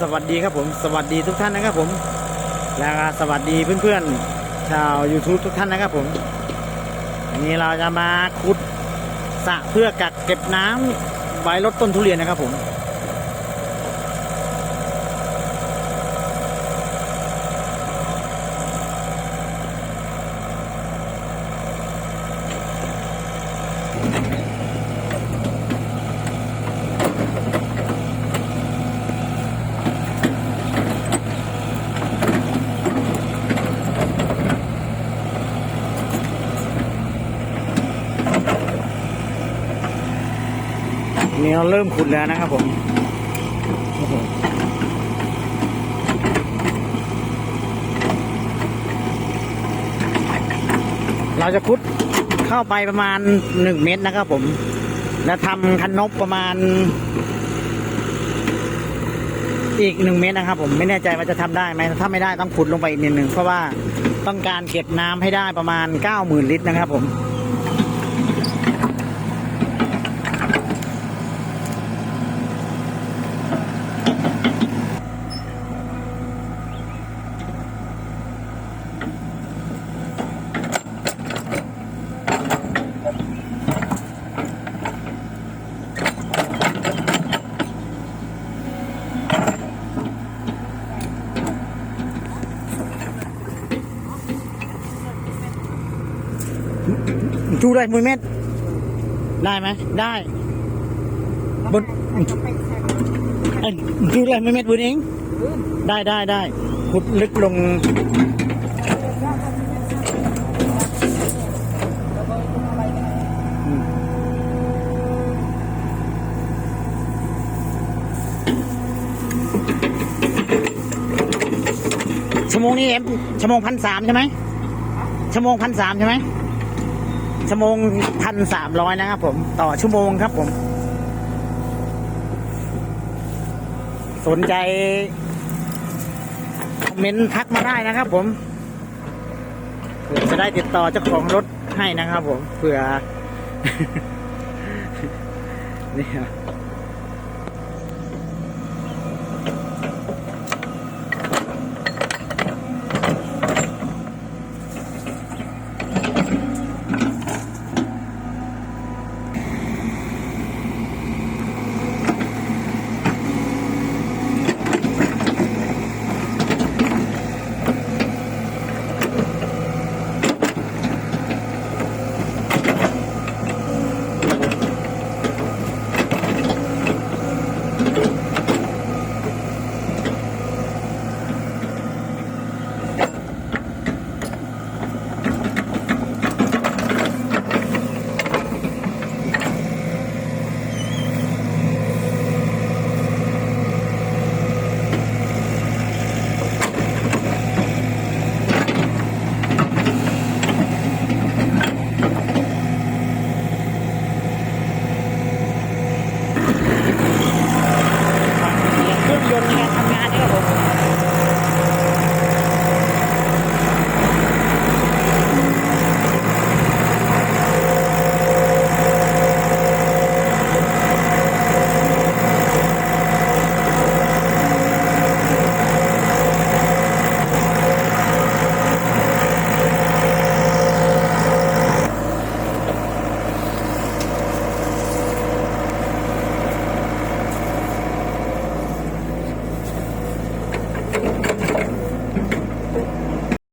สวัสดีครับผมสวัสดีทุกท่านนะครับผมแล้วก็สวัสดีเพื่อนๆชาว YouTube ทุกท่านนะครับผมวันนี้เราจะมาขุดสระเพื่อกักเก็บน้ำไว้ลดต้นทุเรียนนะครับผม นี่เราเริ่มขุดแล้วนะครับผมเราจะขุดเข้าไปประมาณหนึ่งเมตรนะครับผม แล้วทำคันนบประมาณ อีกหนึ่งเมตรนะครับผมไม่แน่ใจว่าจะทำได้ไหมถ้าไม่ได้ต้องขุดลงไปอีกนิดหนึ่งเพราะว่าต้องการเก็บน้ำให้ได้ประมาณเก้าหมื่นลิตรนะครับผม จูได้มือเม็ด ได้ไหมได้บนเอ้ยจูได้มือเม็ดบุญเอง ได้ได้ได้ขุดลึกลง ชั่วโมงนี้เอ็มชั่วโมงพันสามใช่ไหมชั่วโมงพันสามใช่ไหม ชั่วโมงพันสามร้อยนะครับผม ต่อชั่วโมงครับผม สนใจคอมเมนต์ทักมาได้นะครับผมเผื่อจะได้ติดต่อเจ้าของรถให้นะครับผมเผื่อ นี่ครับ เครื่องยนต์มีการทำงานได้ครับผม